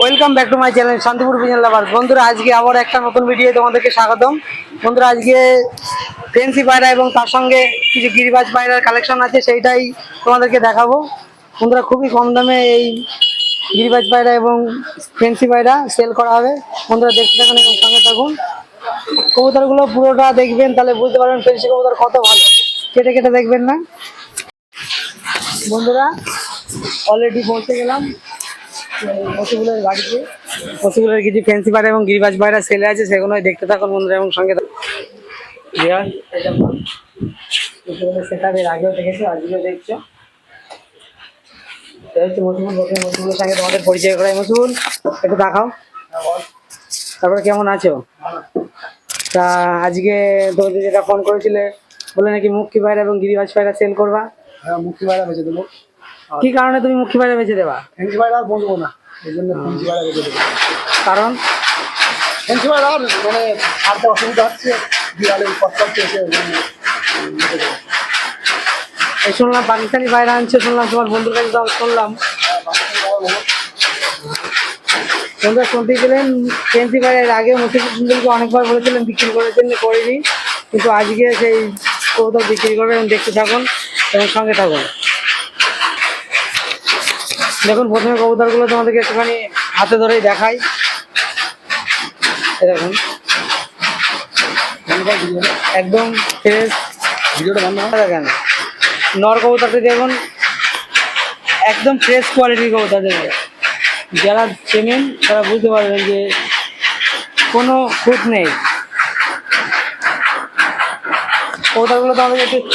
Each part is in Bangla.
Welcome back to my channel Shantipur Bijan lover বন্ধুরা, আজকে আবার একটা নতুন ভিডিও তোমাদেরকে স্বাগতম। বন্ধুরা, আজকে ফেন্সি পায়রা এবং তার সঙ্গে কিছু গিরিবাজ পায়রার কালেকশন আছে, সেইটাই তোমাদেরকে দেখাবো। বন্ধুরা, খুবই কম দামে এই গিরিবাজ পায়রা এবং ফেন্সি পায়রা সেল করা হবে। বন্ধুরা, দেখতে থাকুন এবং সঙ্গে থাকুন। কবুতরগুলো পুরোটা দেখবেন, তাহলে বুঝতে পারবেন ফেন্সি কবুতর কত ভালো। কেটে কেটে দেখবেন না। বন্ধুরা অলরেডি পৌঁছে গেলাম। পশুগুলোর বাড়িতে পশুগুলোর কিছু ফ্যান্সি পায়রা এবং গিরিবাজ পায়রা সেলে আছে সেগুলোই দেখতে থাকুন বন্ধুরা এবং সঙ্গে এর আগেও দেখেছ আজকেও দেখছ। এই হচ্ছে মসুল প্রথমে মসুলের সঙ্গে তোমাদের পরিচয় করাই। মসুল একটু দেখাও। তারপরে কেমন আছো? তা আজকে তোমাদের যেটা ফোন করেছিলে বলে নাকি মুক্তি পায়রা এবং গিরিবাজ পায়রা সেল করবা? হ্যাঁ মুক্তি বেঁচে দেবো। কি কারণে তুমি মুক্তি পায়রা বেঁচে দেবা? বাইরা আর বলব না এই জন্য কারণ আর মানে অসুবিধা হচ্ছে বিড়ালে কষ্ট এসে মানে। এই শুনলাম পাকিস্তানি বাইরে আনছে শুনলাম তোমার বন্ধুর কাছে শুনলাম। বন্ধুরা শুনতে গেলেন ফেন্সি পায়রা এর আগে মুসিদ সুন্দরকে অনেকবার বলেছিলেন বিক্রি করার জন্য করিনি কিন্তু আজকে সেই কৌতুক বিক্রি করবে এবং দেখতে থাকুন এবং সঙ্গে থাকুন দেখুন, প্রথমে কবুতরগুলো তোমাদেরকে একটুখানি হাতে ধরেই দেখাই। দেখুন। একদম ফ্রেশ দেখেন, নর কবুতরটি দেখুন। একদম ফ্রেশ কোয়ালিটির কবুতর দেখুন। যারা চেনেন, তারা বুঝতে পারবেন যে কোনো খুঁত নেই। কবুতরগুলো তো আমাদের একটু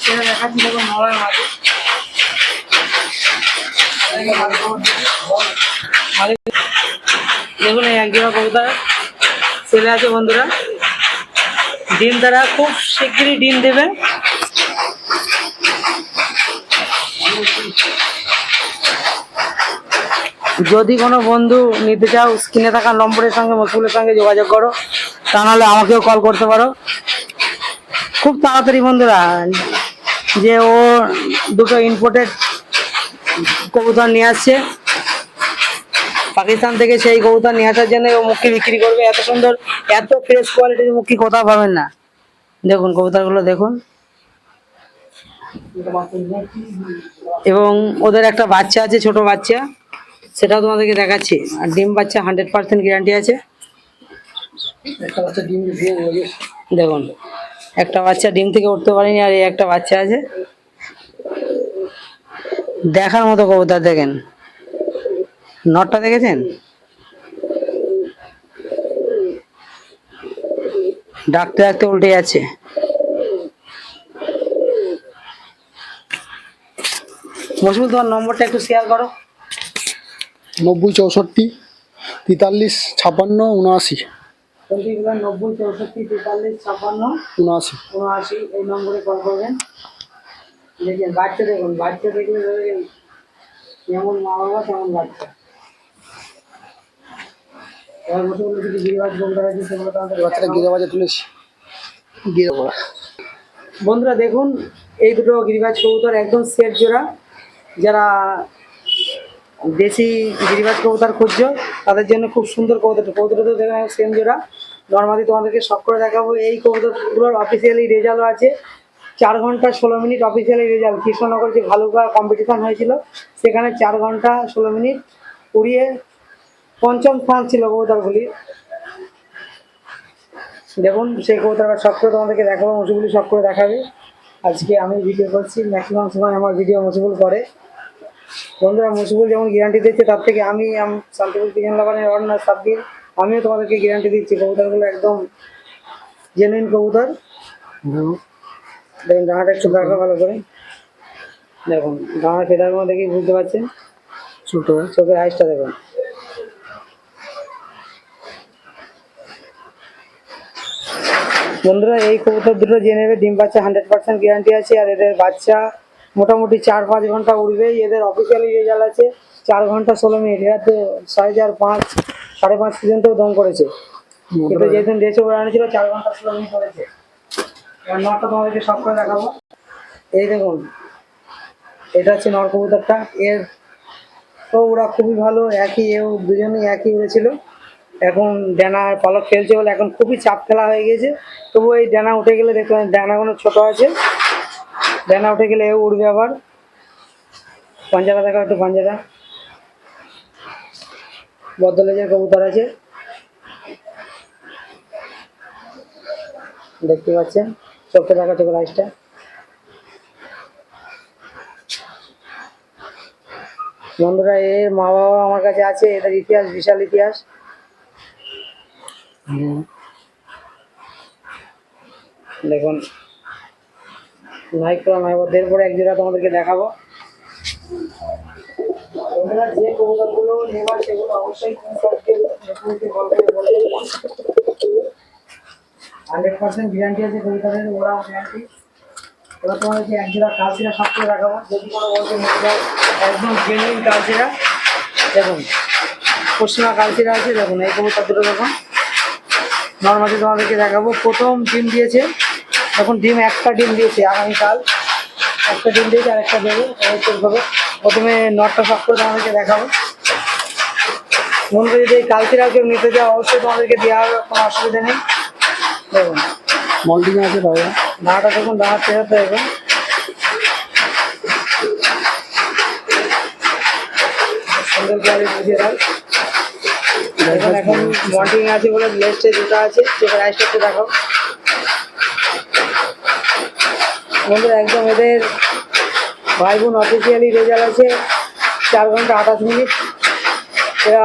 ছেড়ে দেখাচ্ছি, দেখুন, নরের মাঝে- দেখুন এই জোড়া কবুতর ছেলে আছে বন্ধুরা। ডিম তারা খুব শিগগিরই ডিম দেবে। যদি কোনো বন্ধু নিতে চাও, স্ক্রিনে থাকা নম্বরের সঙ্গে মসুলের সঙ্গে যোগাযোগ করো। তা নাহলে আমাকেও কল করতে পারো। খুব তাড়াতাড়ি বন্ধুরা, যে ও দুটো ইম্পোর্টেড কবুতর নিয়ে আসছে। পাকিস্তান থেকে সেই কবুতর নিয়ে আসার জন্য মুখি বিক্রি করবে। এত সুন্দর, এত ফ্রেশ কোয়ালিটির মুখি কোথাও পাবেন না। দেখুন কবুতরগুলো, দেখুন। এবং ওদের একটা বাচ্চা আছে, ছোট বাচ্চা। সেটাও তোমাদেরকে দেখাচ্ছি। আর ডিম বাচ্চা হান্ড্রেড পার্সেন্ট গ্যারান্টি আছে। দেখুন, একটা বাচ্চা ডিম থেকে উঠতে পারেনি আর এই একটা বাচ্চা আছে। দেখার মতো কবুতর দেখেন। নটটা দেখেছেন? ডাকতে ডাকতে উল্টে যাচ্ছে। মসুল তোমার নম্বরটা একটু শেয়ার করো। নব্বই চৌষট্টি তেতাল্লিশ ছাপান্ন উনআশি। নব্বই চৌষট্টি তেতাল্লিশ ছাপ্পান্ন উনআশি। উনআশি এই নম্বরে কল করবেন। দেখেন বাচ্চা দেখুন বাচ্চা দেখলে যেমন মা বাবা তেমন বাচ্চা। বন্ধুরা দেখুন এই দুটো গিরিবাজ কবুতর একদম সেট জোড়া। যারা দেশি গিরিবাজ কবুতর খুঁজছো তাদের জন্য খুব সুন্দর কবুতর। কবুতরটা তো দেখেন সেম জোড়া। নর্মালি তোমাদেরকে সব করে দেখাবো এই কবুতরগুলোর অফিসিয়ালি রেজাল্টও আছে। চার ঘণ্টা ষোলো মিনিট অফিসিয়ালি রেজাল্ট কৃষ্ণনগর যে ভালুকা কম্পিটিশন হয়েছিল, সেখানে চার ঘণ্টা ষোলো মিনিট উড়িয়ে পঞ্চম স্থান ছিল কবুতরগুলি দেখুন, সেই কবুতরটা সব করে তোমাদেরকে দেখাবো মুসিবুলি সব করে দেখাবে। আজকে আমি ভিডিও করছি ম্যাক্সিমাম সময় আমার ভিডিও মুসিবুল করে। বন্ধুরা মুসিবুল যেমন গ্যারান্টি দিচ্ছে, তার থেকে আমি শান্তিপুর পিজন লাগানের অর্ডার সাব্বির, আমিও তোমাদেরকে গ্যারান্টি দিচ্ছি, কবুতরগুলো একদম জেনুইন কবুতর। দেখুন ডানাটা একটু দেখা ভালো করে। দেখুন ডানার ফেদারগুলো দেখেই বুঝতে পারছেন? ছোট চোখের আইসটা দেখুন। বন্ধুরা এই কবুতর দুটো জেনে নেবে ডিম বাচ্চা হান্ড্রেড পার্সেন্ট গ্যারান্টি আছে আর এদের বাচ্চা মোটামুটি চার পাঁচ ঘণ্টা উড়বেই এদের অফিসিয়ালি রেজাল্ট আছে চার ঘণ্টা ষোলো মিনিট এরা তো সাড়ে চার পাঁচ সাড়ে পাঁচ পর্যন্ত দম করেছে। কিন্তু যেদিন রেসে ওড়ানো ছিল চার ঘণ্টা ষোলো মিনিট করেছে। এবার নটটা তোমাদেরকে সব করে দেখাবো। এই দেখুন, এটা হচ্ছে নর কবুতরটা এর তো ওরা খুবই ভালো, একই এও দুজনেই একই উড়েছিল। এখন ডানার পালক খেলছে বলে এখন খুবই চাপ খেলা হয়ে গেছে তবু এই ডানা উঠে গেলে পাবেন ডানাগুলো ছোট আছে। ডানা উঠে গেলে এও উড়বে আবার। পাঞ্জারা দেখা একটু, পাঞ্জারা। বদলেজের কবুতর আছে। দেখতে পাচ্ছেন? চোখে দেখা চোখের আইসটা বন্ধুরা এর মা বাবা আমার কাছে আছে, এদের ইতিহাস, বিশাল ইতিহাস। দেখুন নাইক্রো নাইবো পরে এক জোড়া তোমাদেরকে দেখাবো। যে কবুতরগুলো নেবার, সেগুলো অবশ্যই হান্ড্রেড পার্সেন্ট গ্যারান্টি আছে কবুতরের ওরা গ্যারান্টি এবার তোমাদেরকে এক জোড়া কালচিরা সব করে দেখাবো। যদি কোনো বলতে একদম জেনুইন কালচিরা দেখুন, পশ্চিমা কালচিরা আছে, দেখুন, এই কবুতর দুটো দেখুন। নর্মালি তোমাদেরকে দেখাবো, প্রথম ডিম দিয়েছে, এখন ডিম একটা ডিম দিয়েছে আগামীকাল। একটা ডিম দিয়েছে আর একটা দেবে হবে প্রথমে নটটা সব করে তোমাদেরকে দেখাবো। বন্ধু যদি এই কালচিরা কেউ নিতে চাও অবশ্যই তোমাদেরকে দেওয়া হবে কোনো অসুবিধা নেই। দেখুন মল্টিং আছে বাবা দাঁড়াটা দেখুন দাঁড়া চেহারাতে দেখুন সুন্দর বুঝিয়ে এখন এখন আছে বলে লেস্টে আছে একটু বন্ধুরা একদম এদের ভাই বোন অফিসিয়ালি রেজাল্ট আছে চার ঘণ্টা আঠাশ মিনিট। এরা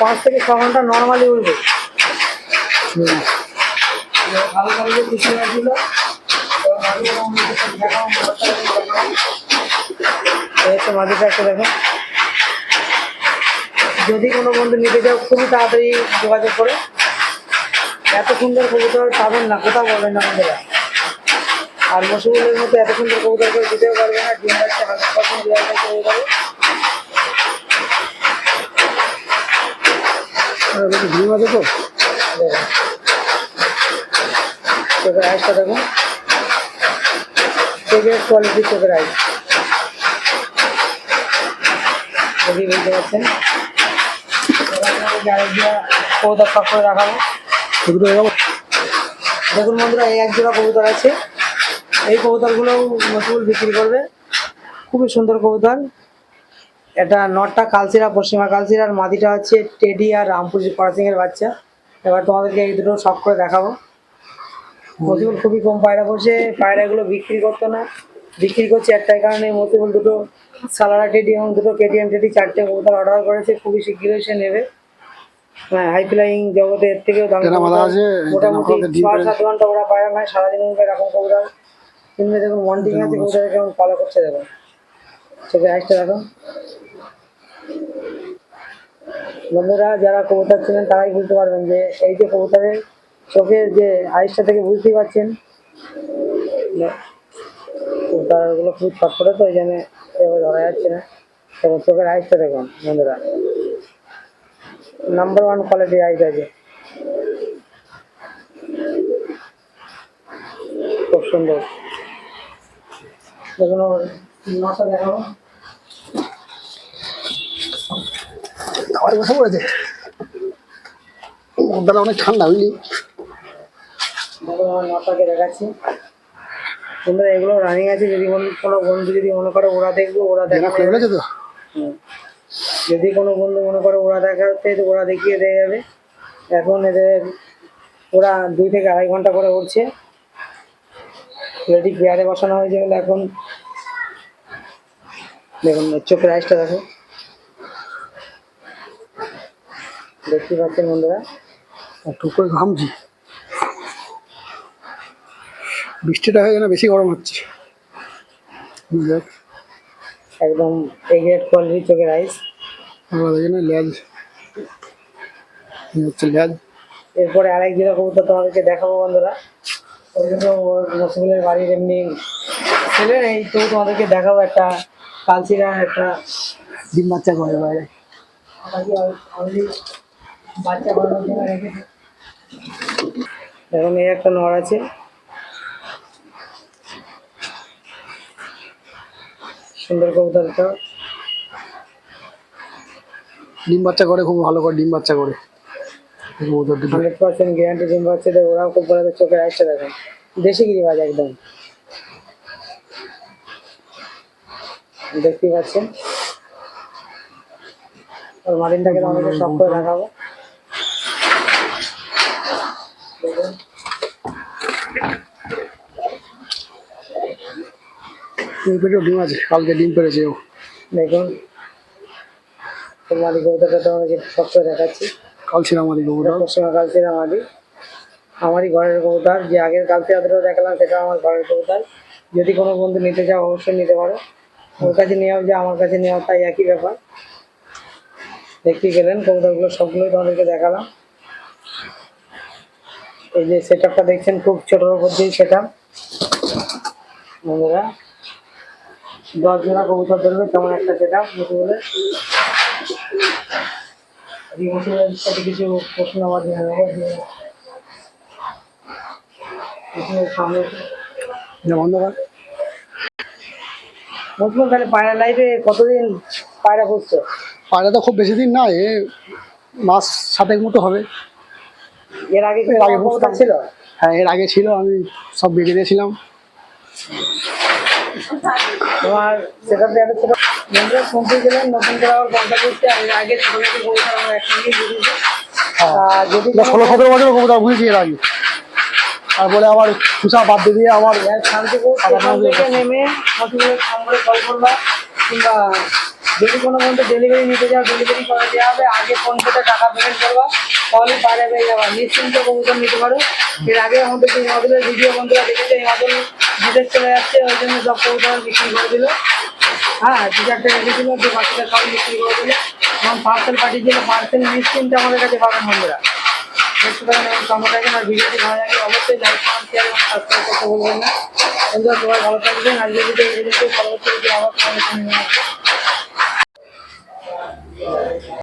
পাঁচ থেকে ছ ঘণ্টা নর্মালি উঠবে ভালো যদি কোনো বন্ধু নিতে চাও, খুবই তাড়াতাড়ি যোগাযোগ করে। এত সুন্দর কবুতর পাবেন না, কোথাও পাবেন না বন্ধুরা। আর মসুগুলের মতো এত সুন্দর কবুতর করে দিতেও পারবে না, ডিম বাচ্চা হান্ড্রেড আছে তো? চোখের আইসটা দেখুন চোখের কোয়ালিটি চোখের আইস দেখি বুঝতে পারছেন? কবুতর সব করে রাখাবো দেখুন বন্ধুরা, এই এক জোড়া কবুতর আছে। এই কবুতরগুলোও মসুল বিক্রি করবে। খুবই সুন্দর কবুতর। এটা নটটা কালচিরা, পশ্চিমা কালচিরার। মাদিটা হচ্ছে টেডি আর রামপুর ফরাসিং এর বাচ্চা। এবার তোমাদেরকে এই দুটো সব করে দেখাবো। মতিউল খুবই কম পায়রা বসে পায়রা পায়রাগুলো বিক্রি করতো না। বিক্রি করছে একটাই কারণে মতিউল দুটো সালারা টেডি এবং দুটো কেটিএম টেডি চারটে কবুতর অর্ডার করেছে খুবই শীঘ্রই সে নেবে। হ্যাঁ হাই ফ্লাইং জগতে এর থেকেও দামি মোটামুটি ছয় সাত ঘণ্টা ওরা পায়রা নয় সারাদিন এরকম কবুতর। কিনবে দেখুন মন্টিং আছে কবুতর কেমন করছে দেখুন। চোখে আইসটা দেখো বন্ধুরা যারা কবুতর ছিলেন তারাই বুঝতে পারবেন যে এই যে কবুতরের চোখের যে আইসটা থেকে বুঝতেই পারছেন। যে কবুতরগুলো খুব ছটফটে তো, ওই জন্য ধরা যাচ্ছে না। এবং চোখের আইসটা দেখুন, বন্ধুরা। নাম্বার ওয়ান কোয়ালিটির আইস আছে। খুব সুন্দর। দেখুন নটা দেখাবো অনেক ঠান্ডা বুঝলি? দেখুন আমার নটাকে দেখাচ্ছি। বন্ধুরা এগুলো রানিং আছে যদি কোনো বন্ধু যদি মনে করে ওরা দেখব ওরা দেখা দেখা তো? হুম। যদি কোনো বন্ধু মনে করে ওরা দেখাতে ওরা দেখিয়ে দেওয়া যাবে। এখন এদের ওরা দুই থেকে আড়াই ঘণ্টা করে উঠছে। রেডি পেয়ারে বসানো হয়েছে বলে এখন দেখুন চোখের আইসটা দেখো। দেখতে পাচ্ছেন বন্ধুরা? একটু করে ঘামছি। বৃষ্টিটা হয়ে গেলে বেশি গরম হচ্ছে। একদম এই গ্রেড কোয়ালিটির চোখের আইস আমরা দেখি না লেজ। হচ্ছে লেজ। এরপরে আরেক জোড়া কবুতর তোমাদেরকে দেখাবো বন্ধুরা। ওর বাড়ির এমনি ছেলে এই তো তোমাদেরকে দেখাবো একটা কালচিরা একটা ডিম বাচ্চা করে বাইরে। বাচ্চা এখন এই একটা নর আছে। সুন্দর কবুতরটা ডিম বাচ্চা করে খুব ভালো করে ডিম বাচ্চা করে। হান্ড্রেড পার্সেন্ট গ্যারান্টি ডিম পাচ্ছে তো ওরাও খুব বড় চোখের আসছে দেখেন দেশি গিরিবাজ একদম। দেখতেই পাচ্ছেন। আর মাদিনটাকে আমাদের সব করে দেখাবো। ডিম পেটেও ডিম আছে কালকে ডিম পেড়েছে ও। দেখুন। তো মাদি কবুতরটা তোমাকে সব করে দেখাচ্ছি। কাল ছিল আমাদের কবুতর পশ্চিমা কালচির আমারই আমারই ঘরের কবুতর যে আগের কালচে অতটা দেখালাম সেটা আমার ঘরের কবুতর যদি কোনো বন্ধু নিতে চাও অবশ্যই নিতে পারো। ওর কাছে নেওয়া যে আমার কাছে নেওয়া তাই একই ব্যাপার। দেখতে গেলেন কবুতরগুলো সবগুলোই তোমাদেরকে দেখালাম। এই যে সেট দেখছেন খুব ছোটোর উপর দিয়ে সেট বন্ধুরা দশ জোড়া কবুতর ধরবে তেমন একটা সেট আপ বলে সাথে কিছু প্রশ্ন আমার জেনে নেব। সামনে অন্ধকার। মুসলিম তাহলে পায়রা লাইফে কতদিন পায়রা করছ পায়রা তো খুব বেশি দিন না এ মাস সাতেক মতো হবে। এর আগে কি এর আগে ছিল? হ্যাঁ এর আগে ছিল আমি সব বেঁচে দিয়েছিলাম। তোমার সেটা একটা ছোট বন্ধুরা শুনতে গেলেন নতুন করে আবার করতে আর আগে ছোট থেকে কবুতর আমরা একসঙ্গে হ্যাঁ। যদি ষোলো সতেরো বছর কবুতর বুঝেছি এর আগে। তারপরে আবার খুশা বাদ দিয়ে আমার থেকে নেমে নম্বরে কল করবা কিংবা যদি কোনো বন্ধু ডেলিভারি নিতে যাও ডেলিভারি করে দেওয়া হবে। আগে ফোন পেতে টাকা পেমেন্ট করবা। তাহলে বাইরে পেয়ে যাবা। নিশ্চিন্ত কবুতর নিতে পারো। এর আগে আমাদের ভিডিও বন্ধুরা দেখেছে মডেল বিদেশ চলে যাচ্ছে, ওই জন্য সব কবুতর বিক্রি করে দিল। হ্যাঁ দু চারটে রেখেছিলো দু পাঁচটা সব বিক্রি করে দিল। এবং পার্সেল পাঠিয়েছিল পার্সেল নিশ্চিন্তে আমাদের কাছে পাবেন বন্ধুরা। দেখতে পারেন এবং সঙ্গে থাকেন আর ভিডিওটি ভালো লাগে অবশ্যই লাইক কমেন্ট শেয়ার এবং সাবস্ক্রাইব করতে ভুলবেন না। বন্ধুরা, সবাই ভালো থাকবেন। আজকে যদি এই ভিডিওটি পরবর্তী আবার